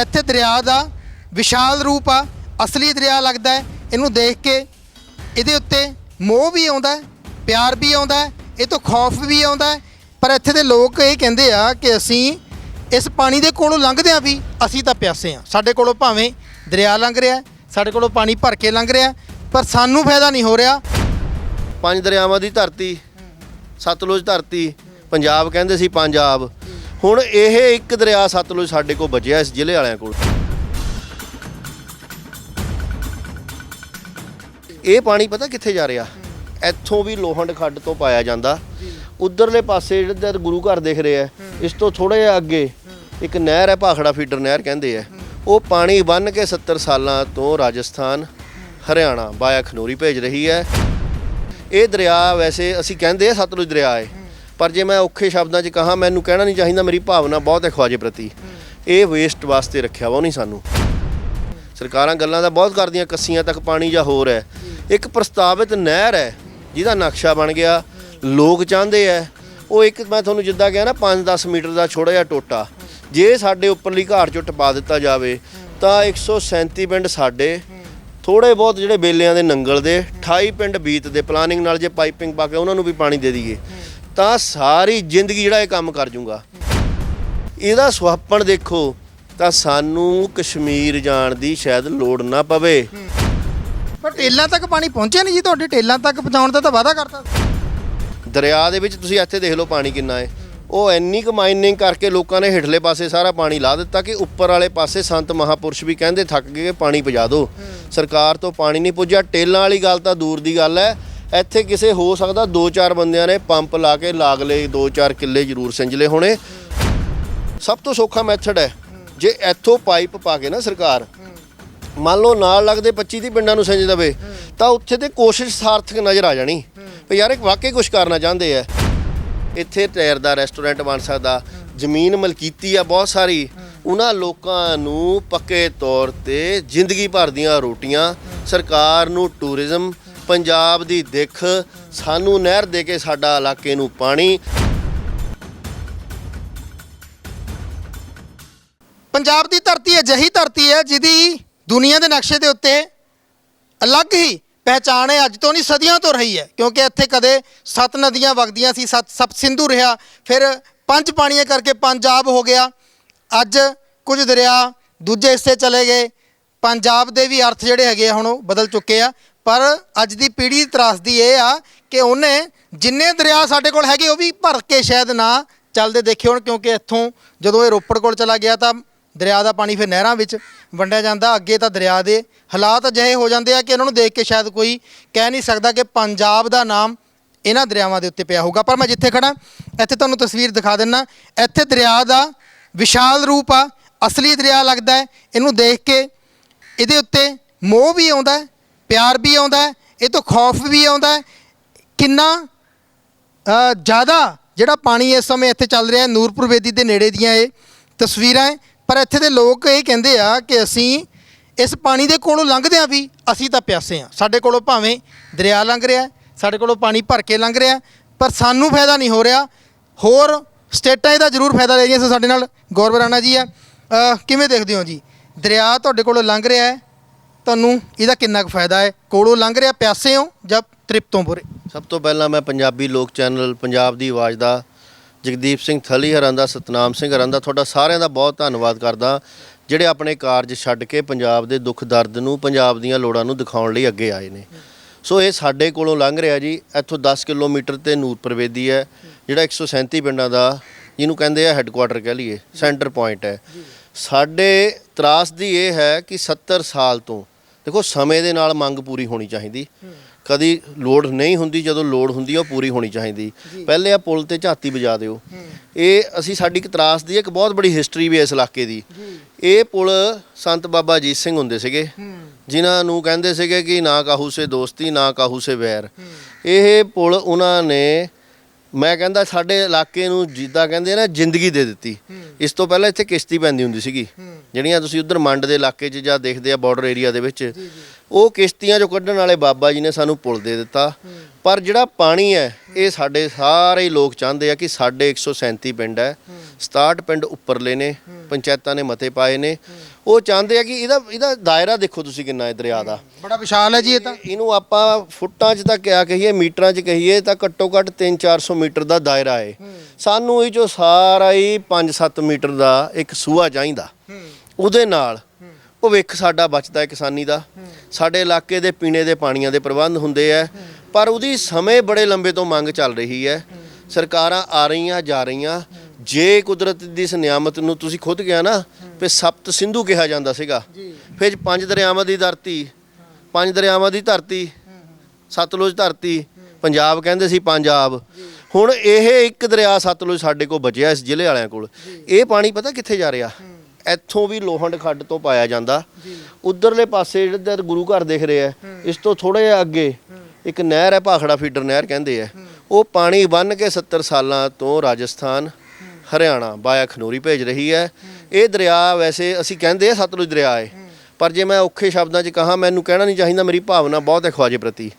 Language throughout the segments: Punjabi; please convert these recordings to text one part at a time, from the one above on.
ਇੱਥੇ ਦਰਿਆ ਦਾ ਵਿਸ਼ਾਲ ਰੂਪ ਆ, ਅਸਲੀ ਦਰਿਆ ਲੱਗਦਾ ਹੈ। ਇਹਨੂੰ ਦੇਖ ਕੇ ਇਹਦੇ ਉੱਤੇ ਮੋਹ ਵੀ ਆਉਂਦਾ ਹੈ, ਪਿਆਰ ਵੀ ਆਉਂਦਾ ਹੈ, ਇਹ ਤੋਂ ਖੌਫ ਵੀ ਆਉਂਦਾ ਹੈ। ਪਰ ਇੱਥੇ ਦੇ ਲੋਕ ਇਹ ਕਹਿੰਦੇ ਆ ਕਿ ਅਸੀਂ ਇਸ ਪਾਣੀ ਦੇ ਕੋਲੋਂ ਲੰਘਦੇ ਆ ਵੀ ਅਸੀਂ ਤਾਂ ਪਿਆਸੇ ਆ ਸਾਡੇ ਕੋਲੋਂ ਭਾਵੇਂ ਦਰਿਆ ਲੰਘ ਰਿਹਾ ਸਾਡੇ ਕੋਲੋਂ ਪਾਣੀ ਭਰ ਕੇ ਲੰਘ ਰਿਹਾ ਪਰ ਸਾਨੂੰ ਫਾਇਦਾ ਨਹੀਂ ਹੋ ਰਿਹਾ। ਪੰਜ ਦਰਿਆਵਾਂ ਦੀ ਧਰਤੀ, ਸਤਲੁਜ ਧਰਤੀ, ਪੰਜਾਬ ਕਹਿੰਦੇ ਸੀ ਪੰਜਾਬ। ਹੁਣ ਇਹ ਇੱਕ ਦਰਿਆ ਸਤਲੁਜ ਸਾਡੇ ਕੋਲ ਬਚਿਆ ਇਸ ਜ਼ਿਲ੍ਹੇ ਵਾਲਿਆਂ ਕੋਲ। ਇਹ ਪਾਣੀ ਪਤਾ ਕਿੱਥੇ ਜਾ ਰਿਹਾ? ਇੱਥੋਂ ਵੀ ਲੋਹੰਡ ਖੱਡ ਤੋਂ ਪਾਇਆ ਜਾਂਦਾ। ਉਧਰਲੇ ਪਾਸੇ ਜਿਹੜਾ ਗੁਰੂ ਘਰ ਦਿਖ ਰਿਹਾ ਹੈ, ਇਸ ਤੋਂ ਥੋੜਾ ਜਿਹਾ ਅੱਗੇ ਇੱਕ ਨਹਿਰ ਹੈ ਭਾਖੜਾ ਫੀਡਰ ਨਹਿਰ ਕਹਿੰਦੇ ਆ। ਉਹ ਪਾਣੀ ਬੰਨ ਕੇ 70 ਸਾਲਾਂ ਤੋਂ ਰਾਜਸਥਾਨ ਹਰਿਆਣਾ ਬਾਇਆ ਖਨੋਰੀ ਭੇਜ ਰਹੀ ਹੈ। ਇਹ ਦਰਿਆ ਵੈਸੇ ਅਸੀਂ ਕਹਿੰਦੇ ਆ ਸਤਲੁਜ ਦਰਿਆ ਹੈ। ਪਰ ਜੇ ਮੈਂ ਔਖੇ ਸ਼ਬਦਾਂ 'ਚ ਕਹਾਂ ਮੈਨੂੰ ਕਹਿਣਾ ਨਹੀਂ ਚਾਹੀਦਾ ਮੇਰੀ ਭਾਵਨਾ ਬਹੁਤ ਹੈ ਖਵਾਜੇ ਪ੍ਰਤੀ। ਇਹ ਵੇਸਟ ਵਾਸਤੇ ਰੱਖਿਆ ਵਾ ਉਹ ਨਹੀਂ ਸਾਨੂੰ। ਸਰਕਾਰਾਂ ਗੱਲਾਂ ਦਾ ਬਹੁਤ ਕਰਦੀਆਂ ਕੱਸੀਆਂ ਤੱਕ ਪਾਣੀ ਜਾਂ ਹੋਰ ਹੈ। ਇੱਕ ਪ੍ਰਸਤਾਵਿਤ ਨਹਿਰ ਹੈ ਜਿਹਦਾ ਨਕਸ਼ਾ ਬਣ ਗਿਆ। ਲੋਕ ਚਾਹੁੰਦੇ ਆ ਉਹ ਇੱਕ ਮੈਂ ਤੁਹਾਨੂੰ ਜਿੱਦਾਂ ਕਿਹਾ ਨਾ 5-10 ਮੀਟਰ ਦਾ ਛੋਟਾ ਜਿਹਾ ਟੋਟਾ। ਜੇ ਸਾਡੇ ਉੱਪਰਲੀ ਘਾਟ ਚੋਂ ਟਪਾ ਦਿੱਤਾ ਜਾਵੇ ਤਾਂ 137 ਪਿੰਡ ਸਾਡੇ ਥੋੜੇ ਬਹੁਤ ਜਿਹੜੇ ਬੇਲਿਆਂ ਦੇ ਨੰਗਲ ਦੇ 28 ਪਿੰਡ ਬੀਤ ਦੇ। ਪਲਾਨਿੰਗ ਨਾਲ ਜੇ ਪਾਈਪਿੰਗ ਪਾ ਕੇ ਉਹਨਾਂ ਨੂੰ ਵੀ ਪਾਣੀ ਦੇ ਦਈਏ। ਤਾਂ ਸਾਰੀ ਜ਼ਿੰਦਗੀ ਜਿਹੜਾ ਇਹ ਕੰਮ ਕਰ ਜੂਗਾ। ਇਹਦਾ ਸੁਹੱਪਣ ਦੇਖੋ ਤਾਂ ਸਾਨੂੰ ਕਸ਼ਮੀਰ ਜਾਣ ਦੀ ਸ਼ਾਇਦ ਲੋੜ ਨਾ ਪਵੇ। ਪਰ ਟੇਲਾਂ ਤੱਕ ਪਾਣੀ ਪਹੁੰਚਿਆ ਨਹੀਂ ਜੀ ਤੁਹਾਡੇ ਟੇਲਾਂ ਤੱਕ ਪਹੁੰਚਾਉਣ ਦਾ ਤਾਂ ਵਾਅਦਾ ਕਰਤਾ। ਦਰਿਆ ਦੇ ਵਿੱਚ ਤੁਸੀਂ ਇੱਥੇ ਦੇਖ ਲਓ ਪਾਣੀ ਕਿੰਨਾ ਹੈ। ਉਹ ਇੰਨੀ ਕੁ ਮਾਈਨਿੰਗ ਕਰਕੇ ਲੋਕਾਂ ਨੇ ਹੇਠਲੇ ਪਾਸੇ ਸਾਰਾ ਪਾਣੀ ਲਾ ਦਿੱਤਾ ਕਿ ਉੱਪਰ ਵਾਲੇ ਪਾਸੇ ਸੰਤ ਮਹਾਪੁਰਸ਼ ਵੀ ਕਹਿੰਦੇ ਥੱਕ ਗਏ ਪਾਣੀ ਪਜਾ ਦਿਓ। ਸਰਕਾਰ ਤੋਂ ਪਾਣੀ ਨਹੀਂ ਪੁੱਜਿਆ। ਟੇਲਾਂ ਵਾਲੀ ਗੱਲ ਤਾਂ ਦੂਰ ਦੀ ਗੱਲ ਹੈ। ਇੱਥੇ ਕਿਸੇ ਹੋ ਸਕਦਾ ਦੋ ਚਾਰ ਬੰਦਿਆਂ ਨੇ ਪੰਪ ਲਾ ਕੇ ਲਾਗਲੇ ਦੋ ਚਾਰ ਕਿੱਲੇ ਜ਼ਰੂਰ ਸਿੰਜਲੇ ਹੋਣੇ। ਸਭ ਤੋਂ ਸੌਖਾ ਮੈਥਡ ਹੈ, ਜੇ ਇੱਥੋਂ ਪਾਈਪ ਪਾ ਕੇ ਨਾ ਸਰਕਾਰ, ਮੰਨ ਲਓ ਨਾਲ ਲੱਗਦੇ 25 ਦੀ ਪਿੰਡਾਂ ਨੂੰ ਸਿੰਜ ਦਵੇ, ਤਾਂ ਉੱਥੇ ਤੇ ਕੋਸ਼ਿਸ਼ ਸਾਰਥਕ ਨਜ਼ਰ ਆ ਜਾਣੀ। ਵੀ ਯਾਰ ਇਹ ਵਾਕਈ ਕੁਝ ਕਰਨਾ ਚਾਹੁੰਦੇ ਆ। ਇੱਥੇ ਟਾਇਰ ਦਾ ਰੈਸਟੋਰੈਂਟ ਬਣ ਸਕਦਾ, ਜ਼ਮੀਨ ਮਲਕੀਤੀ ਆ ਬਹੁਤ ਸਾਰੀ। ਉਹਨਾਂ ਲੋਕਾਂ ਨੂੰ ਪੱਕੇ ਤੌਰ ਤੇ ਜ਼ਿੰਦਗੀ ਭਰ ਦੀਆਂ ਰੋਟੀਆਂ, ਸਰਕਾਰ ਨੂੰ ਟੂਰਿਜ਼ਮ ਪੰਜਾਬ ਦੀ ਦਿੱਖ ਸਾਨੂੰ ਨਹਿਰ ਦੇ ਕੇ ਸਾਡਾ ਇਲਾਕੇ ਨੂੰ ਪਾਣੀ। ਪੰਜਾਬ ਦੀ ਧਰਤੀ ਅਜਿਹੀ ਧਰਤੀ ਹੈ ਜਿਹਦੀ ਦੁਨੀਆ ਦੇ ਨਕਸ਼ੇ ਦੇ ਉੱਤੇ ਅਲੱਗ ਹੀ ਪਹਿਚਾਣ ਹੈ, ਅੱਜ ਤੋਂ ਨਹੀਂ, ਸਦੀਆਂ ਤੋਂ ਰਹੀ ਹੈ। ਕਿਉਂਕਿ ਇੱਥੇ ਕਦੇ ਸੱਤ ਨਦੀਆਂ ਵਗਦੀਆਂ ਸੀ, ਸੱਤ ਸਪ ਸਿੰਧੂ ਰਿਹਾ, ਫਿਰ ਪੰਜ ਪਾਣੀਆਂ ਕਰਕੇ ਪੰਜਾਬ ਹੋ ਗਿਆ। ਅੱਜ ਕੁਝ ਦਰਿਆ ਦੂਜੇ ਹਿੱਸੇ ਚਲੇ ਗਏ। ਪੰਜਾਬ ਦੇ ਵੀ ਅਰਥ ਜਿਹੜੇ ਹੈਗੇ ਆ ਹੁਣ ਉਹ ਬਦਲ ਚੁੱਕੇ ਆ। ਪਰ ਅੱਜ ਦੀ ਪੀੜ੍ਹੀ ਦੀ ਤਰਾਸਦੀ ਇਹ ਆ ਕਿ ਉਹਨੇ ਜਿੰਨੇ ਦਰਿਆ ਸਾਡੇ ਕੋਲ ਹੈਗੇ ਉਹ ਵੀ ਭਰ ਕੇ ਸ਼ਾਇਦ ਨਾ ਚੱਲਦੇ ਦੇਖੇ ਹੋਣ, ਕਿਉਂਕਿ ਇੱਥੋਂ ਜਦੋਂ ਇਹ ਰੋਪੜ ਕੋਲ ਚਲਾ ਗਿਆ ਤਾਂ ਦਰਿਆ ਦਾ ਪਾਣੀ ਫਿਰ ਨਹਿਰਾਂ ਵਿੱਚ ਵੰਡਿਆ ਜਾਂਦਾ, ਅੱਗੇ ਤਾਂ ਦਰਿਆ ਦੇ ਹਾਲਾਤ ਅਜਿਹੇ ਹੋ ਜਾਂਦੇ ਆ ਕਿ ਇਹਨਾਂ ਨੂੰ ਦੇਖ ਕੇ ਸ਼ਾਇਦ ਕੋਈ ਕਹਿ ਨਹੀਂ ਸਕਦਾ ਕਿ ਪੰਜਾਬ ਦਾ ਨਾਮ ਇਹਨਾਂ ਦਰਿਆਵਾਂ ਦੇ ਉੱਤੇ ਪਿਆ ਹੋਊਗਾ। ਪਰ ਮੈਂ ਜਿੱਥੇ ਖੜਾ ਇੱਥੇ ਤੁਹਾਨੂੰ ਤਸਵੀਰ ਦਿਖਾ ਦਿੰਨਾ, ਇੱਥੇ ਦਰਿਆ ਦਾ ਵਿਸ਼ਾਲ ਰੂਪ ਆ, ਅਸਲੀ ਦਰਿਆ ਲੱਗਦਾ ਹੈ, ਇਹਨੂੰ ਦੇਖ ਕੇ ਇਹਦੇ ਉੱਤੇ ਮੋਹ ਵੀ ਆਉਂਦਾ ਪਿਆਰ ਵੀ ਆਉਂਦਾ ਹੈ, ਇਹ ਤੋਂ ਖੌਫ ਵੀ ਆਉਂਦਾ ਹੈ। ਕਿੰਨਾ ਜ਼ਿਆਦਾ ਜਿਹੜਾ ਪਾਣੀ ਇਸ ਸਮੇਂ ਇੱਥੇ ਚੱਲ ਰਿਹਾ ਹੈ, ਨੂਰਪੁਰ ਵੇਦੀ ਦੇ ਨੇੜੇ ਦੀਆਂ ਇਹ ਤਸਵੀਰਾਂ ਹੈ। ਪਰ ਇੱਥੇ ਦੇ ਲੋਕ ਇਹ ਕਹਿੰਦੇ ਆ ਕਿ ਅਸੀਂ ਇਸ ਪਾਣੀ ਦੇ ਕੋਲੋਂ ਲੰਘਦੇ ਆ ਵੀ ਅਸੀਂ ਤਾਂ ਪਿਆਸੇ ਆ ਸਾਡੇ ਕੋਲੋਂ ਭਾਵੇਂ ਦਰਿਆ ਲੰਘ ਰਿਹਾ ਸਾਡੇ ਕੋਲੋਂ ਪਾਣੀ ਭਰ ਕੇ ਲੰਘ ਰਿਹਾ ਪਰ ਸਾਨੂੰ ਫਾਇਦਾ ਨਹੀਂ ਹੋ ਰਿਹਾ। ਹੋਰ ਸਟੇਟਾਂ ਇਹਦਾ ਜ਼ਰੂਰ ਫਾਇਦਾ ਲੈ ਰਹੀਆਂ ਸੋ ਸਾਡੇ ਨਾਲ। ਗੌਰਵ ਰਾਣਾ ਜੀ ਆ। ਕਿਵੇਂ ਦੇਖਦੇ ਹੋ ਜੀ? ਦਰਿਆ ਤੁਹਾਡੇ ਕੋਲੋਂ ਲੰਘ ਰਿਹਾ ਹੈ ਤੁਹਾਨੂੰ ਇਹਦਾ ਕਿੰਨਾ ਕੁ ਫਾਇਦਾ ਹੈ? ਕੋਲੋਂ ਲੰਘ ਰਿਹਾ ਪਿਆਸੇ ਹੋ ਜਾਂ ਤ੍ਰਿਪਤੋਂ ਪੂਰੇ ਸਭ ਤੋਂ ਪਹਿਲਾਂ ਮੈਂ ਪੰਜਾਬੀ ਲੋਕ ਚੈਨਲ ਪੰਜਾਬ ਦੀ ਆਵਾਜ਼ ਦਾ ਜਗਦੀਪ ਸਿੰਘ ਥਲੀ ਹਰਾਂ ਦਾ ਸਤਨਾਮ ਸਿੰਘ ਹਰਾਂ ਦਾ ਤੁਹਾਡਾ ਸਾਰਿਆਂ ਦਾ ਬਹੁਤ ਧੰਨਵਾਦ ਕਰਦਾ ਜਿਹੜੇ ਆਪਣੇ ਕਾਰਜ ਛੱਡ ਕੇ ਪੰਜਾਬ ਦੇ ਦੁੱਖ ਦਰਦ ਨੂੰ ਪੰਜਾਬ ਦੀਆਂ ਲੋੜਾਂ ਨੂੰ ਦਿਖਾਉਣ ਲਈ ਅੱਗੇ ਆਏ ਨੇ। ਸੋ ਇਹ ਸਾਡੇ ਕੋਲੋਂ ਲੰਘ ਰਿਹਾ ਜੀ ਇੱਥੋਂ 10 ਕਿਲੋਮੀਟਰ ਤੇ ਨੂਰਪੁਰ ਬੇਦੀ ਹੈ ਜਿਹੜਾ 137 ਪਿੰਡਾਂ ਦਾ ਜਿਹਨੂੰ ਕਹਿੰਦੇ ਆ ਹੈੱਡਕੁਆਟਰ ਕਹਿ ਲਈਏ ਸੈਂਟਰ ਪੁਆਇੰਟ ਹੈ। ਸਾਡੇ ਤਰਾਸਦੀ ਇਹ ਹੈ ਕਿ 70 ਸਾਲ ਤੋਂ ਦੇਖੋ ਸਮੇਂ ਦੇ ਨਾਲ ਮੰਗ ਪੂਰੀ ਹੋਣੀ ਚਾਹੀਦੀ। ਕਦੀ ਲੋੜ ਨਹੀਂ ਹੁੰਦੀ ਜਦੋਂ ਲੋੜ ਹੁੰਦੀ ਆ ਉਹ ਪੂਰੀ ਹੋਣੀ ਚਾਹੀਦੀ। ਪਹਿਲੇ ਆ ਪੁਲ ਤੇ ਝਾਤੀ ਵਜਾ ਦਿਓ। ਇਹ ਅਸੀਂ ਸਾਡੀ ਇੱਕ ਤਰਾਸ ਦੀ ਇੱਕ ਬਹੁਤ ਬੜੀ ਹਿਸਟਰੀ ਵੀ ਇਸ ਇਲਾਕੇ ਦੀ। ਇਹ ਪੁਲ ਸੰਤ ਬਾਬਾ ਅਜੀਤ ਸਿੰਘ ਹੁੰਦੇ ਸੀਗੇ। ਜਿਨ੍ਹਾਂ ਨੂੰ ਕਹਿੰਦੇ ਸੀਗੇ ਕਿ ਨਾ ਕਾਹੂ ਸੇ ਦੋਸਤੀ ਨਾ ਕਾਹੂ ਸੇ ਵੈਰ। ਇਹ ਪੁਲ ਉਹਨਾਂ ਨੇ ਮੈਂ ਕਹਿੰਦਾ ਸਾਡੇ ਇਲਾਕੇ ਨੂੰ ਜਿੱਦਾਂ ਕਹਿੰਦੇ ਨਾ ਜ਼ਿੰਦਗੀ ਦੇ ਦਿੱਤੀ। ਇਸ ਤੋਂ ਪਹਿਲਾਂ ਇੱਥੇ ਕਿਸ਼ਤੀ ਪੈਂਦੀ ਹੁੰਦੀ ਸੀਗੀ। ਜਿਹੜੀਆਂ ਤੁਸੀਂ ਉਧਰ ਮੰਡ ਦੇ ਇਲਾਕੇ 'ਚ ਜਾਂ ਦੇਖਦੇ ਆ ਬਾਰਡਰ ਏਰੀਆ ਦੇ ਵਿੱਚ। ਉਹ ਕਿਸ਼ਤੀਆਂ ਚੋਂ ਕੱਢਣ ਵਾਲੇ ਬਾਬਾ ਜੀ ਨੇ ਸਾਨੂੰ ਪੁਲ ਦੇ ਦਿੱਤਾ। ਪਰ ਜਿਹੜਾ ਪਾਣੀ ਹੈ ਇਹ ਸਾਡੇ ਸਾਰੇ ਲੋਕ ਚਾਹੁੰਦੇ ਆ ਕਿ ਸਾਡੇ 137 ਪਿੰਡ ਹੈ। 67 ਪਿੰਡ ਉੱਪਰਲੇ ਨੇ ਪੰਚਾਇਤਾਂ ਨੇ ਮਤੇ ਪਾਏ ਨੇ। ਉਹ ਚਾਹੁੰਦੇ ਆ ਕਿ ਇਹਦਾ ਇਹਦਾ ਦਾਇਰਾ ਦੇਖੋ ਤੁਸੀਂ ਕਿੰਨਾ ਹੈ ਦਰਿਆ ਦਾ ਬੜਾ ਵਿਸ਼ਾਲ ਹੈ ਜੀ ਇਹ ਤਾਂ। ਇਹਨੂੰ ਆਪਾਂ ਫੁੱਟਾਂ 'ਚ ਤਾਂ ਕਿਆ ਕਹੀਏ ਮੀਟਰਾਂ 'ਚ ਕਹੀਏ ਤਾਂ ਘੱਟੋ ਘੱਟ 3-400 ਮੀਟਰ ਦਾ ਦਾਇਰਾ ਹੈ। ਸਾਨੂੰ ਇਹ ਚੋਂ ਸਾਰਾ ਹੀ 5-7 ਮੀਟਰ ਦਾ ਇੱਕ ਸੂਆ ਚਾਹੀਦਾ। ਉਹਦੇ ਨਾਲ ਭਵਿੱਖ ਸਾਡਾ ਬਚਦਾ ਹੈ ਕਿਸਾਨੀ ਦਾ। ਸਾਡੇ ਇਲਾਕੇ ਦੇ ਪੀਣੇ ਦੇ ਪਾਣੀਆਂ ਦੇ ਪ੍ਰਬੰਧ ਹੁੰਦੇ ਆ ਪਰ ਉਹਦੀ ਸਮੇਂ ਬੜੇ ਲੰਬੇ ਤੋਂ ਮੰਗ ਚੱਲ ਰਹੀ ਹੈ। ਸਰਕਾਰਾਂ ਆ ਰਹੀਆਂ ਜਾ ਰਹੀਆਂ। ਜੇ ਕੁਦਰਤ ਦੀ ਇਸ ਨਿਆਮਤ ਨੂੰ ਤੁਸੀਂ ਖੁਦ ਕਿਹਾ ਨਾ ਵੀ ਸਪਤ ਸਿੰਧੂ ਕਿਹਾ ਜਾਂਦਾ ਸੀਗਾ। ਫਿਰ ਪੰਜ ਦਰਿਆਵਾਂ ਦੀ ਧਰਤੀ ਪੰਜ ਦਰਿਆਵਾਂ ਦੀ ਧਰਤੀ ਸਤਲੁਜ ਧਰਤੀ ਪੰਜਾਬ ਕਹਿੰਦੇ ਸੀ ਪੰਜਾਬ। ਹੁਣ ਇਹ ਇੱਕ ਦਰਿਆ ਸਤਲੁਜ ਸਾਡੇ ਕੋਲ ਬਚਿਆ ਇਸ ਜ਼ਿਲ੍ਹੇ ਵਾਲਿਆਂ ਕੋਲ। ਇਹ ਪਾਣੀ ਪਤਾ ਕਿੱਥੇ ਜਾ ਰਿਹਾ? ਇੱਥੋਂ ਵੀ ਲੋਹੰਡ ਖੱਡ ਤੋਂ ਪਾਇਆ ਜਾਂਦਾ। ਉਧਰਲੇ ਪਾਸੇ ਜਿਹੜਾ ਗੁਰੂ ਘਰ ਦਿਖ ਰਿਹਾ ਹੈ, ਇਸ ਤੋਂ ਥੋੜਾ ਜਿਹਾ ਅੱਗੇ ਇੱਕ ਨਹਿਰ ਹੈ ਭਾਖੜਾ ਫੀਡਰ ਨਹਿਰ ਕਹਿੰਦੇ ਆ। ਉਹ ਪਾਣੀ ਬੰਨ ਕੇ 70 ਸਾਲਾਂ ਤੋਂ ਰਾਜਸਥਾਨ ਹਰਿਆਣਾ ਬਾਇਆ ਖਨੋਰੀ ਭੇਜ ਰਹੀ ਹੈ। ਇਹ ਦਰਿਆ ਵੈਸੇ ਅਸੀਂ ਕਹਿੰਦੇ ਆ ਸਤਲੁਜ ਦਰਿਆ ਹੈ। ਪਰ ਜੇ ਮੈਂ ਔਖੇ ਸ਼ਬਦਾਂ 'ਚ ਕਹਾ ਮੈਨੂੰ ਕਹਿਣਾ ਨਹੀਂ ਚਾਹੀਦਾ ਮੇਰੀ ਭਾਵਨਾ ਬਹੁਤ ਹੈ ਖਵਾਜੇ ਪ੍ਰਤੀ।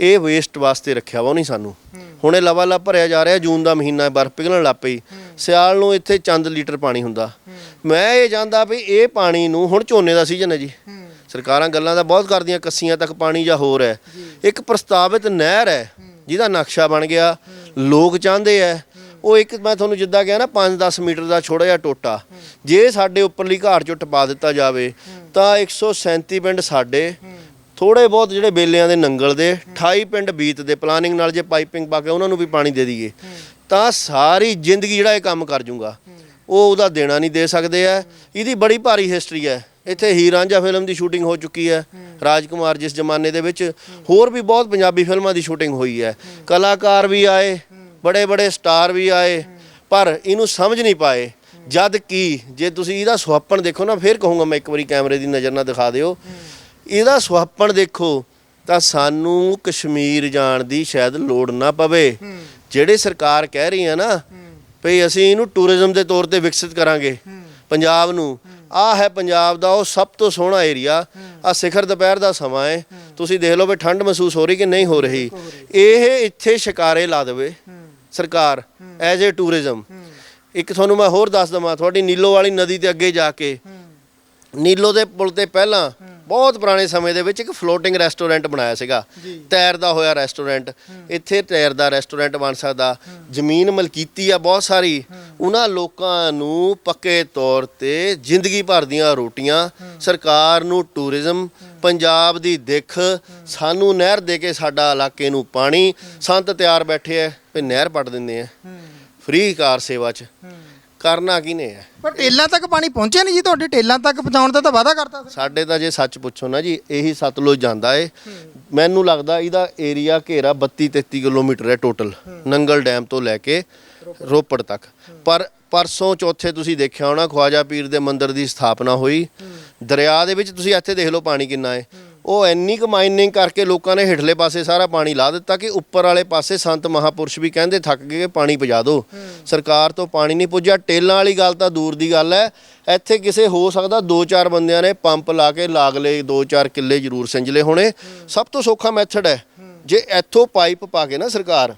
ਇਹ ਵੇਸਟ ਵਾਸਤੇ ਰੱਖਿਆ ਵਾ ਉਹ ਨਹੀਂ ਸਾਨੂੰ। ਹੁਣ ਇਹ ਲਵਾ ਲਵ ਭਰਿਆ ਜਾ ਰਿਹਾ ਜੂਨ ਦਾ ਮਹੀਨਾ ਹੈ ਬਰਫ਼ ਪਿਘਲਣ ਲੱਗ ਪਈ। ਸਿਆਲ ਨੂੰ ਇੱਥੇ ਚੰਦ ਲੀਟਰ ਪਾਣੀ ਹੁੰਦਾ। ਮੈਂ ਇਹ ਜਾਣਦਾ ਵੀ ਇਹ ਪਾਣੀ ਨੂੰ ਹੁਣ ਝੋਨੇ ਦਾ ਸੀਜ਼ਨ ਹੈ ਜੀ। ਸਰਕਾਰਾਂ ਗੱਲਾਂ ਤਾਂ ਬਹੁਤ ਕਰਦੀਆਂ ਕੱਸੀਆਂ ਤੱਕ ਪਾਣੀ ਜਾਂ ਹੋਰ ਹੈ। ਇੱਕ ਪ੍ਰਸਤਾਵਿਤ ਨਹਿਰ ਹੈ ਜਿਹਦਾ ਨਕਸ਼ਾ ਬਣ ਗਿਆ। ਲੋਕ ਚਾਹੁੰਦੇ ਆ ਉਹ ਇੱਕ ਮੈਂ ਤੁਹਾਨੂੰ ਜਿੱਦਾਂ ਕਿਹਾ ਨਾ 5-10 ਮੀਟਰ ਦਾ ਛੋਟਾ ਜਿਹਾ ਟੋਟਾ। ਜੇ ਸਾਡੇ ਉੱਪਰਲੀ ਘਾਟ ਚੋਂ ਟਪਾ ਦਿੱਤਾ ਜਾਵੇ ਤਾਂ 137 ਪਿੰਡ ਸਾਡੇ ਥੋੜੇ ਬਹੁਤ ਜਿਹੜੇ ਬੇਲਿਆਂ ਦੇ ਨੰਗਲ ਦੇ 28 ਪਿੰਡ ਬੀਤ ਦੇ ਪਲਾਨਿੰਗ ਨਾਲ ਜੇ ਪਾਈਪਿੰਗ ਪਾ ਕੇ ਉਹਨਾਂ ਨੂੰ ਵੀ ਪਾਣੀ ਦੇ ਦਈਏ, ਤਾਂ ਸਾਰੀ ਜ਼ਿੰਦਗੀ ਜਿਹੜਾ ਇਹ ਕੰਮ ਕਰ ਜੂਗਾ। ਉਹ ਉਹਦਾ ਦੇਣਾ ਨਹੀਂ ਦੇ ਸਕਦੇ ਆ ਇਹਦੀ ਬੜੀ ਭਾਰੀ ਹਿਸਟਰੀ ਹੈ ਇੱਥੇ ਹੀਰ ਰਾਂਝਾ ਫਿਲਮ ਦੀ ਸ਼ੂਟਿੰਗ ਹੋ ਚੁੱਕੀ ਹੈ ਰਾਜਕੁਮਾਰ ਜਿਸ ਜ਼ਮਾਨੇ ਦੇ ਵਿੱਚ। ਹੋਰ ਵੀ ਬਹੁਤ ਪੰਜਾਬੀ ਫਿਲਮਾਂ ਦੀ ਸ਼ੂਟਿੰਗ ਹੋਈ ਹੈ ਕਲਾਕਾਰ ਵੀ ਆਏ ਬੜੇ ਬੜੇ ਸਟਾਰ ਵੀ ਆਏ, ਪਰ ਇਹਨੂੰ ਸਮਝ ਨਹੀਂ ਪਾਏ। ਜਦ ਕਿ, ਜੇ ਤੁਸੀਂ ਇਹਦਾ ਸੁਹੱਪਣ ਦੇਖੋ ਨਾ, ਫਿਰ ਕਹੂੰਗਾ ਮੈਂ ਇੱਕ ਵਾਰੀ ਕੈਮਰੇ ਦੀ ਨਜ਼ਰ ਨਾਲ ਦਿਖਾ ਦਿਓ। ਇਹਦਾ ਸੁਹੱਪਣ ਦੇਖੋ, ਤਾਂ ਸਾਨੂੰ ਕਸ਼ਮੀਰ ਜਾਣ ਦੀ ਸ਼ਾਇਦ ਲੋੜ ਨਾ ਪਵੇ। ਜਿਹੜੇ ਸਰਕਾਰ ਕਹਿ ਰਹੀ ਹੈ ਨਾ, ਭਈ ਅਸੀਂ ਇਹਨੂੰ ਟੂਰਿਜ਼ਮ ਦੇ ਤੌਰ ਤੇ ਵਿਕਸਿਤ ਕਰਾਂਗੇ, ਪੰਜਾਬ ਨੂੰ। ਆ ਹੈ ਪੰਜਾਬ ਦਾ ਉਹ ਸਭ ਤੋਂ ਸੋਹਣਾ ਏਰੀਆ। ਆ ਸਿਖਰ ਦੁਪਹਿਰ ਦਾ ਸਮਾਂ ਹੈ ਤੁਸੀਂ ਦੇਖ ਲਓ ਵੀ ਠੰਡ ਮਹਿਸੂਸ ਹੋ ਰਹੀ ਕਿ ਨਹੀਂ ਹੋ ਰਹੀ। ਇਹ ਇੱਥੇ ਸ਼ਿਕਾਰੇ ਲਾ ਦੇਵੇ ਸਰਕਾਰ, ਐਜ਼ ਏ ਟੂਰਿਜ਼ਮ। ਇੱਕ ਤੁਹਾਨੂੰ ਮੈਂ ਹੋਰ ਦੱਸ ਦਵਾਂ, ਤੁਹਾਡੀ ਨੀਲੋ ਵਾਲੀ ਨਦੀ ਤੇ ਅੱਗੇ ਜਾ ਕੇ ਨੀਲੋ ਦੇ ਪੁਲ ਤੇ ਪਹਿਲਾਂ ਬਹੁਤ ਪੁਰਾਣੇ ਸਮੇਂ ਦੇ ਵਿੱਚ ਇੱਕ ਫਲੋਟਿੰਗ ਰੈਸਟੋਰੈਂਟ ਬਣਾਇਆ ਸੀਗਾ। ਤੈਰਦਾ ਹੋਇਆ ਰੈਸਟੋਰੈਂਟ ਇੱਥੇ ਤੈਰਦਾ ਰੈਸਟੋਰੈਂਟ ਬਣ ਸਕਦਾ। ਜ਼ਮੀਨ ਮਲਕੀਤੀ ਆ ਬਹੁਤ ਸਾਰੀ। ਉਹਨਾਂ ਲੋਕਾਂ ਨੂੰ ਪੱਕੇ ਤੌਰ ਤੇ ਜ਼ਿੰਦਗੀ ਭਰ ਦੀਆਂ ਰੋਟੀਆਂ ਸਰਕਾਰ ਨੂੰ ਟੂਰਿਜ਼ਮ ਪੰਜਾਬ ਦੀ ਦਿੱਖ ਸਾਨੂੰ ਨਹਿਰ ਦੇ ਕੇ ਸਾਡਾ ਇਲਾਕੇ ਨੂੰ ਪਾਣੀ। ਸੰਤ ਤਿਆਰ ਬੈਠੇ ਐ ਵੀ ਨਹਿਰ ਪੱਟ ਦਿੰਦੇ ਆ ਫ੍ਰੀ ਕਾਰ ਸੇਵਾ ਚ। ਕਰਨਾ ਕਿਨੇ ਹੈ ਪਰ ਟੇਲਾਂ ਤੱਕ ਪਾਣੀ ਪਹੁੰਚਿਆ ਨਹੀਂ ਜੀ ਤੁਹਾਡੇ ਟੇਲਾਂ ਤੱਕ ਪਹੁੰਚਾਉਣ ਦਾ ਤਾਂ ਵਾਅਦਾ ਕਰਤਾ ਸੀ। ਸਾਡੇ ਤਾਂ ਜੇ ਸੱਚ ਪੁੱਛੋ ਨਾ ਜੀ ਇਹੀ ਸਤਲੁਜ ਜਾਂਦਾ ਏ। ਮੈਨੂੰ ਲੱਗਦਾ ਇਹਦਾ ਏਰੀਆ ਘੇਰਾ 32 33 ਕਿਲੋਮੀਟਰ ਹੈ ਟੋਟਲ ਨੰਗਲ ਡੈਮ ਤੋਂ ਲੈ ਕੇ ਰੋਪੜ ਤੱਕ। ਪਰ ਪਰਸੋਂ ਚੌਥੇ ਤੁਸੀਂ ਦੇਖਿਆ ਹੋਣਾ ਖਵਾਜਾ ਪੀਰ ਦੇ ਮੰਦਿਰ ਦੀ ਸਥਾਪਨਾ ਹੋਈ। ਦਰਿਆ ਦੇ ਵਿੱਚ ਤੁਸੀਂ ਇੱਥੇ ਦੇਖ ਲਓ ਪਾਣੀ ਕਿੰਨਾ ਹੈ ਉਹ ਇੰਨੀ ਕੁ ਮਾਈਨਿੰਗ ਕਰਕੇ ਲੋਕਾਂ ਨੇ ਹੇਠਲੇ ਪਾਸੇ ਸਾਰਾ ਪਾਣੀ ਲਾ ਦਿੱਤਾ ਕਿ ਉੱਪਰ ਵਾਲੇ ਪਾਸੇ ਸੰਤ ਮਹਾਪੁਰਸ਼ ਵੀ ਕਹਿੰਦੇ ਥੱਕ ਗਏ ਕਿ ਪਾਣੀ ਪਜਾ ਦਿਓ ਸਰਕਾਰ ਤੋਂ ਪਾਣੀ ਨਹੀਂ ਪੁੱਜਿਆ। ਟੇਲਾਂ ਵਾਲੀ ਗੱਲ ਤਾਂ ਦੂਰ ਦੀ ਗੱਲ ਹੈ। ਇੱਥੇ ਕਿਸੇ ਹੋ ਸਕਦਾ ਦੋ ਚਾਰ ਬੰਦਿਆਂ ਨੇ ਪੰਪ ਲਾ ਕੇ ਲਾਗਲੇ ਦੋ ਚਾਰ ਕਿੱਲੇ ਜ਼ਰੂਰ ਸਿੰਜਲੇ ਹੋਣੇ। ਸਭ ਤੋਂ ਸੌਖਾ ਮੈਥਡ ਹੈ। ਜੇ ਇੱਥੋਂ ਪਾਈਪ ਪਾ ਕੇ ਨਾ ਸਰਕਾਰ,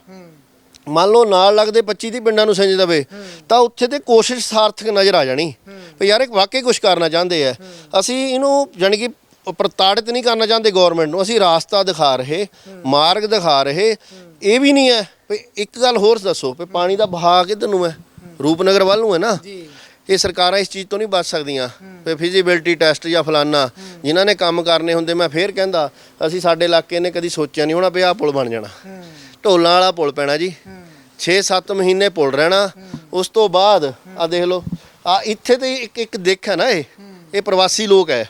ਮੰਨ ਲਓ ਨਾਲ ਲੱਗਦੇ 25 ਦੀ ਪਿੰਡਾਂ ਨੂੰ ਸਿੰਜ ਦਵੇ, ਤਾਂ ਉੱਥੇ ਤੇ ਕੋਸ਼ਿਸ਼ ਸਾਰਥਕ ਨਜ਼ਰ ਆ ਜਾਣੀ। ਵੀ ਯਾਰ ਇਹ ਵਾਕਈ ਕੁਝ ਕਰਨਾ ਚਾਹੁੰਦੇ ਆ। ਅਸੀਂ ਇਹਨੂੰ ਜਾਣੀ ਕਿ ਪ੍ਰਤਾੜਿਤ ਨਹੀਂ ਕਰਨਾ ਚਾਹੁੰਦੇ ਗਵਰਨਮੈਂਟ ਨੂੰ। ਅਸੀਂ ਰਾਸਤਾ ਦਿਖਾ ਰਹੇ ਮਾਰਗ ਦਿਖਾ ਰਹੇ। ਇਹ ਵੀ ਨਹੀਂ ਹੈ ਵੀ ਇੱਕ ਗੱਲ ਹੋਰ ਦੱਸੋ ਵੀ ਪਾਣੀ ਦਾ ਬਹਾਅ ਕਿੱਧਰ ਨੂੰ ਹੈ? ਰੂਪਨਗਰ ਵੱਲ ਨੂੰ ਹੈ ਨਾ? ਇਹ ਸਰਕਾਰਾਂ ਇਸ ਚੀਜ਼ ਤੋਂ ਨਹੀਂ ਬਚ ਸਕਦੀਆਂ। ਵੀ ਫਿਜ਼ੀਬਿਲਟੀ ਟੈਸਟ ਜਾਂ ਫਲਾਨਾ ਜਿਨ੍ਹਾਂ ਨੇ ਕੰਮ ਕਰਨੇ ਹੁੰਦੇ ਮੈਂ ਫੇਰ ਕਹਿੰਦਾ ਅਸੀਂ ਸਾਡੇ ਇਲਾਕੇ ਨੇ ਕਦੀ ਸੋਚਿਆ ਨਹੀਂ ਹੋਣਾ ਵੀ ਆਹ ਪੁਲ ਬਣ ਜਾਣਾ। ਢੋਲਾਂ ਵਾਲਾ ਪੁਲ ਪੈਣਾ ਜੀ। 6-7 ਮਹੀਨੇ ਪੁਲ ਰਹਿਣਾ। ਉਸ ਤੋਂ ਬਾਅਦ ਆ ਦੇਖ ਲਓ ਆ ਇੱਥੇ ਤੇ ਇੱਕ ਇੱਕ ਦੇਖ ਹੈ ਨਾ ਇਹ। ਇਹ ਪ੍ਰਵਾਸੀ ਲੋਕ ਹੈ।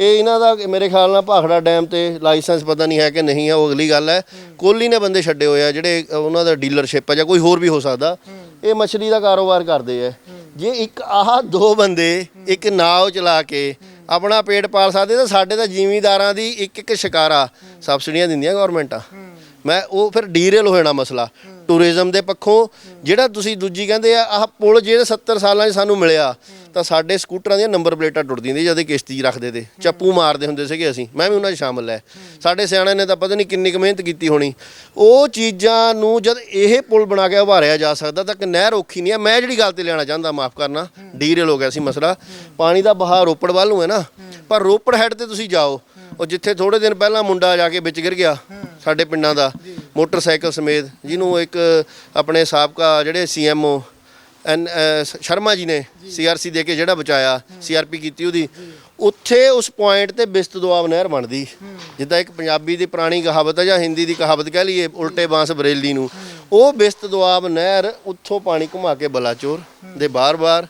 ਇਹ ਇਹਨਾਂ ਦਾ ਮੇਰੇ ਖਿਆਲ ਨਾਲ ਭਾਖੜਾ ਡੈਮ ਤੇ ਲਾਇਸੈਂਸ ਪਤਾ ਨਹੀਂ ਹੈ ਕਿ ਨਹੀਂ ਹੈ, ਉਹ ਅਗਲੀ ਗੱਲ ਹੈ। ਕੋਲੀ ਨੇ ਬੰਦੇ ਛੱਡੇ ਹੋਏ ਆ ਜਿਹੜੇ ਉਹਨਾਂ ਦਾ ਡੀਲਰਸ਼ਿਪ ਹੈ ਜਾਂ ਕੋਈ ਹੋਰ ਵੀ ਹੋ ਸਕਦਾ। ਇਹ ਮਛਲੀ ਦਾ ਕਾਰੋਬਾਰ ਕਰਦੇ ਆ। ਜੇ ਇੱਕ ਆਹ ਦੋ ਬੰਦੇ ਇੱਕ ਨਾਵ ਚਲਾ ਕੇ ਆਪਣਾ ਪੇਟ ਪਾਲ ਸਕਦੇ ਤਾਂ ਸਾਡੇ ਤਾਂ ਜ਼ਿਮੀਂਦਾਰਾਂ ਦੀ ਇੱਕ ਇੱਕ ਸ਼ਿਕਾਰਾ ਸਬਸਿਡੀਆਂ ਦਿੰਦੀਆਂ ਗਵਰਨਮੈਂਟਾਂ ਮੈਂ ਉਹ ਫਿਰ ਡੀਰੇਲ ਹੋ ਜਾਣਾ ਮਸਲਾ। ਟੂਰਿਜ਼ਮ ਦੇ ਪੱਖੋਂ ਜਿਹੜਾ ਤੁਸੀਂ ਦੂਜੀ ਕਹਿੰਦੇ ਆ, ਆਹ ਪੁਲ ਜਿਹੜੇ 70 ਸਾਲਾਂ 'ਚ ਸਾਨੂੰ ਮਿਲਿਆ ਤਾਂ ਸਾਡੇ ਸਕੂਟਰਾਂ ਦੀਆਂ ਨੰਬਰ ਪਲੇਟਾਂ ਟੁੱਟਦੀਆਂ ਸੀ ਜਦ ਕਿਸ਼ਤੀ 'ਚ ਰੱਖਦੇ ਤੇ। ਚੱਪੂ ਮਾਰਦੇ ਹੁੰਦੇ ਸੀਗੇ ਅਸੀਂ। ਮੈਂ ਵੀ ਉਹਨਾਂ 'ਚ ਸ਼ਾਮਲ ਹੈ ਸਾਡੇ ਸਿਆਣਿਆਂ ਨੇ ਤਾਂ ਪਤਾ ਨਹੀਂ ਕਿੰਨੀ ਕੁ ਮਿਹਨਤ ਕੀਤੀ ਹੋਣੀ। ਉਹ ਚੀਜ਼ਾਂ ਨੂੰ ਜਦ ਇਹ ਪੁਲ ਬਣਾ ਕੇ ਉਭਾਰਿਆ ਜਾ ਸਕਦਾ ਤਾਂ ਕਿ ਨਹਿਰ ਔਖੀ ਨਹੀਂ ਹੈ ਮੈਂ ਜਿਹੜੀ ਗੱਲ ਤੇ ਲੈਣਾ ਚਾਹੁੰਦਾ, ਮਾਫ ਕਰਨਾ। ਡੀਰੇਲ ਹੋ ਗਿਆ ਸੀ ਮਸਲਾ। ਪਾਣੀ ਦਾ ਬਹਾਅ ਰੋਪੜ ਵੱਲ ਨੂੰ ਹੈ ਨਾ। ਪਰ ਰੋਪੜ ਹੈਡ ਤੇ ਤੁਸੀਂ ਜਾਓ। ਉਹ ਜਿੱਥੇ ਥੋੜੇ ਦਿਨ ਪਹਿਲਾਂ ਮੁੰਡਾ ਜਾ ਕੇ ਵਿੱਚ ਗਿਰ ਗਿਆ ਸਾਡੇ ਪਿੰਡਾਂ ਦਾ। ਮੋਟਰਸਾਈਕਲ ਸਮੇਤ, ਜਿਹਨੂੰ ਇੱਕ ਆਪਣੇ ਸਾਬਕਾ ਜਿਹੜੇ ਸੀਐਮਓ ਐਨ ਸ਼ਰਮਾ ਜੀ ਨੇ ਸੀਆਰਸੀ ਦੇ ਕੇ ਜਿਹੜਾ ਬਚਾਇਆ ਸੀਆਰਪੀ ਕੀਤੀ ਉਹਦੀ। ਉੱਥੇ ਉਸ ਪੁਆਇੰਟ ਤੇ ਬਿਸਤ ਦੁਆਬ ਨਹਿਰ ਬਣਦੀ। ਜਿੱਦਾਂ ਇੱਕ ਪੰਜਾਬੀ ਦੀ ਪੁਰਾਣੀ ਕਹਾਵਤ ਹੈ ਜਾਂ ਹਿੰਦੀ ਦੀ ਕਹਾਵਤ ਕਹਿ ਲਈਏ ਉਲਟੇ ਬਾਂਸ ਬਰੇਲੀ ਨੂੰ। ਉਹ ਬਿਸਤ ਦੁਆਬ ਨਹਿਰ ਉੱਥੋਂ ਪਾਣੀ ਘੁਮਾ ਕੇ ਬਲਾਚੌਰ ਦੇ ਬਾਰ-ਬਾਰ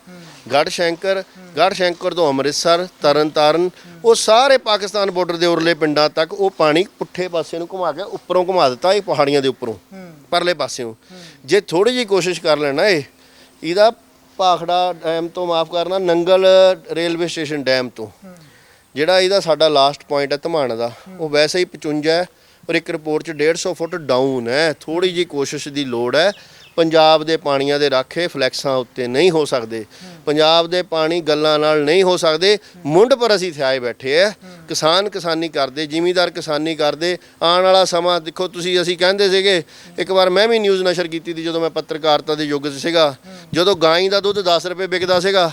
ਗੜ ਸ਼ੰਕਰ ਗੜ ਸ਼ੰਕਰ ਤੋਂ ਅੰਮ੍ਰਿਤਸਰ ਤਰਨਤਾਰਨ ਉਹ ਸਾਰੇ ਪਾਕਿਸਤਾਨ ਬਾਰਡਰ ਦੇ ਉਰਲੇ ਪਿੰਡਾਂ ਤੱਕ ਉਹ ਪਾਣੀ ਪੁੱਠੇ ਪਾਸੇ ਨੂੰ ਘੁਮਾ ਕੇ ਉੱਪਰੋਂ ਘੁਮਾ ਦਿੱਤਾ ਇਹ ਪਹਾੜੀਆਂ ਦੇ ਉੱਪਰੋਂ ਪਰਲੇ ਪਾਸਿਓਂ। ਜੇ ਥੋੜੀ ਜਿਹੀ ਕੋਸ਼ਿਸ਼ ਕਰ ਲੈਣਾ ਇਹ ਇਹਦਾ ਭਾਖੜਾ ਡੈਮ ਤੋਂ ਮਾਫ ਕਰਨਾ, ਨੰਗਲ ਰੇਲਵੇ ਸਟੇਸ਼ਨ ਡੈਮ ਤੋਂ। ਜਿਹੜਾ ਇਹਦਾ ਸਾਡਾ ਲਾਸਟ ਪੁਆਇੰਟ ਹੈ ਧਮਾਣ ਦਾ, ਉਹ ਵੈਸੇ ਹੀ 55 ਹੈ ਪਰ ਇੱਕ ਰਿਪੋਰਟ 'ਚ 150 ਫੁੱਟ ਡਾਊਨ ਹੈ। ਥੋੜੀ ਜਿਹੀ ਕੋਸ਼ਿਸ਼ ਦੀ ਲੋੜ ਹੈ। ਪੰਜਾਬ ਦੇ ਪਾਣੀਆਂ ਦੇ ਰਾਖੇ ਫਲੈਕਸਾਂ ਉੱਤੇ ਨਹੀਂ ਹੋ ਸਕਦੇ। ਪੰਜਾਬ ਦੇ ਪਾਣੀ ਗੱਲਾਂ ਨਾਲ ਨਹੀਂ ਹੋ ਸਕਦੇ। ਮੁੰਡ ਪਰ ਅਸੀਂ ਥਿਆਏ ਬੈਠੇ ਆ ਕਿਸਾਨ ਕਿਸਾਨੀ ਕਰਦੇ, ਜ਼ਿਮੀਦਾਰ ਕਿਸਾਨੀ ਕਰਦੇ। ਆਉਣ ਵਾਲਾ ਸਮਾਂ ਦੇਖੋ, ਤੁਸੀਂ ਅਸੀਂ ਕਹਿੰਦੇ ਸੀਗੇ, ਇੱਕ ਵਾਰ ਮੈਂ ਵੀ ਨਿਊਜ਼ ਨਸ਼ਰ ਕੀਤੀ ਸੀ ਜਦੋਂ ਮੈਂ ਪੱਤਰਕਾਰਤਾ ਦੇ ਯੁੱਗ 'ਚ ਸੀਗਾ। ਜਦੋਂ ਗਾਂ ਦਾ ਦੁੱਧ 10 ਰੁਪਏ ਵਿਕਦਾ ਸੀਗਾ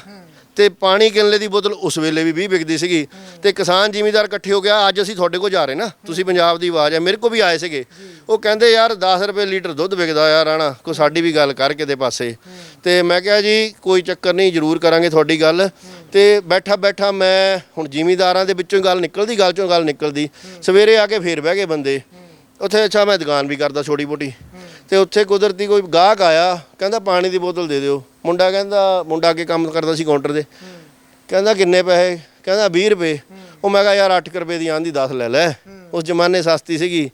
ਤੇ ਪਾਣੀ ਕਿੰਲੇ ਦੀ ਬੋਤਲ ਉਸ ਵੇਲੇ ਵੀ 20 ਵਿਕਦੀ ਸੀਗੀ ਤੇ ਕਿਸਾਨ ਜ਼ਿਮੀਂਦਾਰ ਇਕੱਠੇ ਹੋ ਗਿਆ, ਅੱਜ ਅਸੀਂ ਤੁਹਾਡੇ ਕੋਲ ਜਾ ਰਹੇ ਨਾ, ਤੁਸੀਂ ਪੰਜਾਬ ਦੀ ਆਵਾਜ਼ ਹੈ, ਮੇਰੇ ਕੋਲ ਵੀ ਆਏ ਸੀਗੇ। ਉਹ ਕਹਿੰਦੇ, ਯਾਰ 10 ਰੁਪਏ ਲੀਟਰ ਦੁੱਧ ਵਿਕਦਾ ਯਾਰ ਰਾਣਾ ਕੋ ਸਾਡੀ ਵੀ ਗੱਲ ਕਰ ਕਿਤੇ ਪਾਸੇ। ਤੇ ਮੈਂ ਕਿਹਾ ਜੀ, ਕੋਈ ਚੱਕਰ ਨਹੀਂ, ਜ਼ਰੂਰ ਕਰਾਂਗੇ ਤੁਹਾਡੀ ਗੱਲ। ਤੇ ਬੈਠਾ ਬੈਠਾ ਮੈਂ ਹੁਣ ਜ਼ਿਮੀਂਦਾਰਾਂ ਦੇ ਵਿੱਚੋਂ ਗੱਲ ਨਿਕਲਦੀ, ਗੱਲ ਚੋਂ ਗੱਲ ਨਿਕਲਦੀ। ਸਵੇਰੇ ਆ ਕੇ ਫੇਰ ਬਹਿ ਗਏ ਬੰਦੇ। ਉੱਥੇ ਅੱਛਾ, ਮੈਂ ਦੁਕਾਨ ਵੀ ਕਰਦਾ ਛੋਟੀ ਮੋਟੀ ਤੇ ਉੱਥੇ ਕੁਦਰਤੀ ਕੋਈ ਗਾਹਕ ਆਇਆ, ਕਹਿੰਦਾ ਪਾਣੀ ਦੀ ਬੋਤਲ ਦੇ ਦਿਓ। ਮੁੰਡਾ ਕਹਿੰਦਾ, ਮੁੰਡਾ ਅੱਗੇ ਕੰਮ ਕਰਦਾ ਸੀ ਕਾਊਂਟਰ ਦੇ ਕਹਿੰਦਾ ਕਿੰਨੇ ਪੈਸੇ? ਕਹਿੰਦਾ 20 ਰੁਪਏ। ਉਹ ਮੈਂ ਕਿਹਾ, ਯਾਰ 8 ਰੁਪਏ ਦੀ ਆਂਦੀ 10 ਲੈ ਲੈ। ਉਸ ਜ਼ਮਾਨੇ ਸਸਤੀ ਸੀਗੀ।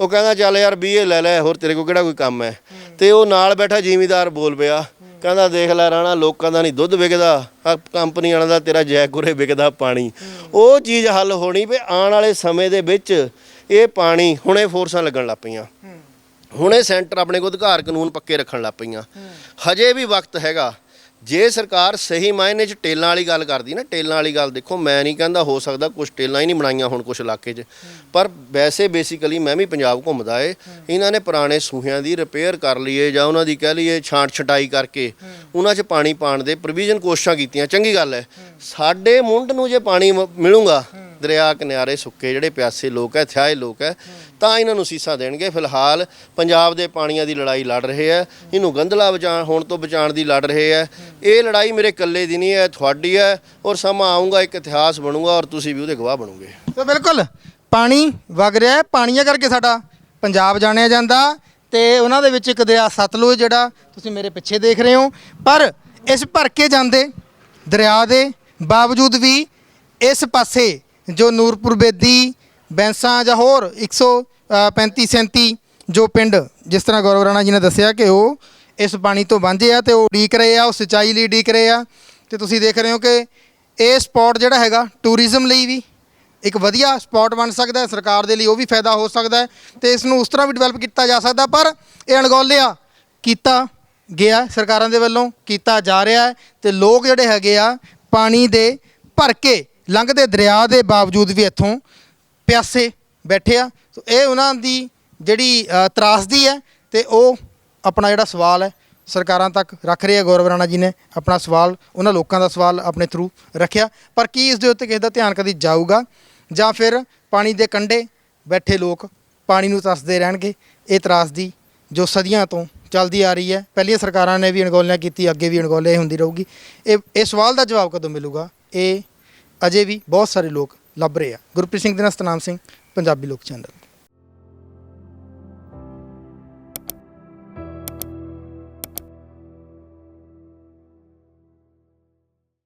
ਉਹ ਕਹਿੰਦਾ, ਚੱਲ ਯਾਰ 20 ਲੈ ਲੈ, ਹੋਰ ਤੇਰੇ ਕੋਲ ਕਿਹੜਾ ਕੋਈ ਕੰਮ ਹੈ? ਤੇ ਉਹ ਨਾਲ ਬੈਠਾ ਜ਼ਿਮੀਦਾਰ ਬੋਲ ਪਿਆ। ਕਹਿੰਦਾ, ਦੇਖ ਲੈ ਰਾਣਾ, ਲੋਕਾਂ ਦਾ ਨਹੀਂ ਦੁੱਧ ਵਿਕਦਾ। ਕੰਪਨੀ ਵਾਲਿਆਂ ਦਾ ਤੇਰਾ ਜੈਕੁਰੇ ਵਿਕਦਾ ਪਾਣੀ। ਉਹ ਚੀਜ਼ ਹੱਲ ਹੋਣੀ ਵੀ ਆਉਣ ਵਾਲੇ ਸਮੇਂ ਦੇ ਵਿੱਚ ਇਹ ਪਾਣੀ ਹੁਣੇ ਫੋਰਸਾਂ ਲੱਗਣ ਲੱਗ ਪਈਆਂ ਹੁਣੇ ਸੈਂਟਰ ਆਪਣੇ ਕੋਲ ਅਧਿਕਾਰ ਕਾਨੂੰਨ ਪੱਕੇ ਰੱਖਣ ਲੱਗ ਪਈਆਂ। ਹਜੇ ਵੀ ਵਕਤ ਹੈਗਾ। ਜੇ ਸਰਕਾਰ ਸਹੀ ਮਾਇਨੇ 'ਚ ਟੇਲਾਂ ਵਾਲੀ ਗੱਲ ਕਰਦੀ ਨਾ, ਟੇਲਾਂ ਵਾਲੀ ਗੱਲ ਦੇਖੋ, ਮੈਂ ਨਹੀਂ ਕਹਿੰਦਾ ਹੋ ਸਕਦਾ ਕੁਝ ਟੇਲਾਂ ਹੀ ਨਹੀਂ ਬਣਾਈਆਂ ਹੁਣ ਕੁਝ ਇਲਾਕੇ 'ਚ। ਪਰ ਵੈਸੇ ਬੇਸਿਕਲੀ ਮੈਂ ਵੀ ਪੰਜਾਬ ਘੁੰਮਦਾ ਏ। ਇਹਨਾਂ ਨੇ ਪੁਰਾਣੇ ਸੂਹਿਆਂ ਦੀ ਰਿਪੇਅਰ ਕਰ ਲਈਏ ਜਾਂ ਉਹਨਾਂ ਦੀ ਕਹਿ ਲਈਏ ਛਾਂਟ ਛਟਾਈ ਕਰਕੇ ਉਹਨਾਂ 'ਚ ਪਾਣੀ ਪਾਣ ਦੇ ਪ੍ਰੋਵੀਜ਼ਨ ਕੋਸ਼ਿਸ਼ਾਂ ਕੀਤੀਆਂ। ਚੰਗੀ ਗੱਲ ਹੈ। ਸਾਡੇ ਮੁੰਡ ਨੂੰ ਜੇ ਪਾਣੀ ਮ- ਮਿਲੂਗਾ ਦਰਿਆ ਕਿਨਾਰੇ ਸੁੱਕੇ ਜਿਹੜੇ ਪਿਆਸੇ ਲੋਕ ਹੈ, ਥਿਆਏ ਲੋਕ ਹੈ, ਤਾਂ ਇਹਨਾਂ ਨੂੰ ਸੀਸਾ ਦੇਣਗੇ। ਫਿਲਹਾਲ ਪੰਜਾਬ ਦੇ ਪਾਣੀਆਂ ਦੀ ਲੜਾਈ ਲੜ ਰਹੇ ਹੈ। ਇਹਨੂੰ ਗੰਧਲਾ ਬਚਾਉਣ, ਹੋਣ ਤੋਂ ਬਚਾਉਣ ਦੀ ਲੜ ਰਹੇ ਹੈ। ਇਹ ਲੜਾਈ ਮੇਰੇ ਇਕੱਲੇ ਦੀ ਨਹੀਂ ਹੈ, ਤੁਹਾਡੀ ਹੈ ਔਰ ਸਮਾਂ ਆਊਗਾ, ਇੱਕ ਇਤਿਹਾਸ ਬਣੂਗਾ ਔਰ ਤੁਸੀਂ ਵੀ ਉਹਦੇ ਗਵਾਹ ਬਣੋਗੇ। ਸੋ ਬਿਲਕੁਲ, ਪਾਣੀ ਵਗ ਰਿਹਾ ਹੈ, ਪਾਣੀਆਂ ਕਰਕੇ ਸਾਡਾ ਪੰਜਾਬ ਜਾਣਿਆ ਜਾਂਦਾ ਤੇ ਉਹਨਾਂ ਦੇ ਵਿੱਚ ਇੱਕ ਦਰਿਆ ਸਤਲੁਜ ਜਿਹੜਾ, ਤੁਸੀਂ ਮੇਰੇ ਪਿੱਛੇ ਦੇਖ ਰਹੇ ਹੋ। ਪਰ ਇਸ ਭਰ ਕੇ ਜਾਂਦੇ ਦਰਿਆ ਦੇ ਬਾਵਜੂਦ ਵੀ ਇਸ ਪਾਸੇ ਜੋ ਨੂਰਪੁਰ ਬੇਦੀ, ਬੈਂਸਾਂ ਜਾਂ ਹੋਰ 135 37 ਜੋ ਪਿੰਡ, ਜਿਸ ਤਰ੍ਹਾਂ ਗੌਰਵ ਰਾਣਾ ਜੀ ਨੇ ਦੱਸਿਆ ਕਿ ਉਹ ਇਸ ਪਾਣੀ ਤੋਂ ਵਾਂਝੇ ਆ ਤੇ ਉਹ ਉਡੀਕ ਰਹੇ ਆ, ਉਹ ਸਿੰਚਾਈ ਲਈ ਉਡੀਕ ਰਹੇ ਆ। ਤੇ ਤੁਸੀਂ ਦੇਖ ਰਹੇ ਹੋ ਕਿ ਇਹ ਸਪੌਟ ਜਿਹੜਾ ਹੈਗਾ ਟੂਰਿਜ਼ਮ ਲਈ ਵੀ ਇੱਕ ਵਧੀਆ ਸਪੌਟ ਬਣ ਸਕਦਾ ਹੈ, ਸਰਕਾਰ ਦੇ ਲਈ ਉਹ ਵੀ ਫਾਇਦਾ ਹੋ ਸਕਦਾ ਹੈ ਤੇ ਇਸ ਨੂੰ ਉਸ ਤਰ੍ਹਾਂ ਵੀ ਡਿਵੈਲਪ ਕੀਤਾ ਜਾ ਸਕਦਾ, ਪਰ ਇਹ ਅਣਗੌਲਿਆ ਕੀਤਾ ਗਿਆ ਸਰਕਾਰਾਂ ਦੇ ਵੱਲੋਂ ਕੀਤਾ ਜਾ ਰਿਹਾ ਹੈ ਤੇ ਲੋਕ ਜਿਹੜੇ ਹੈਗੇ ਆ ਪਾਣੀ ਦੇ ਭਰ ਕੇ ਲੰਘਦੇ ਦਰਿਆ ਦੇ ਬਾਵਜੂਦ ਵੀ ਇੱਥੋਂ ਪਿਆਸੇ ਬੈਠੇ ਆ। ਸੋ ਇਹ ਉਹਨਾਂ ਦੀ ਜਿਹੜੀ ਤਰਾਸਦੀ ਹੈ ਤੇ ਉਹ ਆਪਣਾ ਜਿਹੜਾ ਸਵਾਲ ਹੈ, ਸਰਕਾਰਾਂ ਤੱਕ ਰੱਖ ਰਹੇ ਆ ਗੌਰਵ ਰਾਣਾ ਜੀ ਨੇ ਆਪਣਾ ਸਵਾਲ, ਉਹਨਾਂ ਲੋਕਾਂ ਦਾ ਸਵਾਲ ਆਪਣੇ ਥਰੂ ਰੱਖਿਆ। ਪਰ ਕੀ ਇਸ ਦੇ ਉੱਤੇ ਕਿਸੇ ਦਾ ਧਿਆਨ ਕਦੀ ਜਾਊਗਾ? ਜਾਂ ਫਿਰ ਪਾਣੀ ਦੇ ਕੰਢੇ ਬੈਠੇ ਲੋਕ ਪਾਣੀ ਨੂੰ ਤਰਸਦੇ ਰਹਿਣਗੇ? ਇਹ ਤਰਾਸਦੀ ਜੋ ਸਦੀਆਂ ਤੋਂ ਚੱਲਦੀ ਆ ਰਹੀ ਹੈ। ਪਹਿਲੀਆਂ ਸਰਕਾਰਾਂ ਨੇ ਵੀ ਅਣਗੌਲਿਆਂ ਕੀਤੀ, ਅੱਗੇ ਵੀ ਅਣਗੌਲੇ ਹੁੰਦੀ ਰਹੂਗੀ। ਇਹ ਇਹ ਸਵਾਲ ਦਾ ਜਵਾਬ ਕਦੋਂ ਮਿਲੂਗਾ? ਇਹ ਅਜੇ ਵੀ ਬਹੁਤ ਸਾਰੇ ਲੋਕ ਲੱਭ ਰਹੇ ਆ। ਗੁਰਪ੍ਰੀਤ ਸਿੰਘ ਦੇ ਨਾਲ ਸਤਨਾਮ ਸਿੰਘ, ਪੰਜਾਬੀ ਲੋਕ ਚੈਨਲ।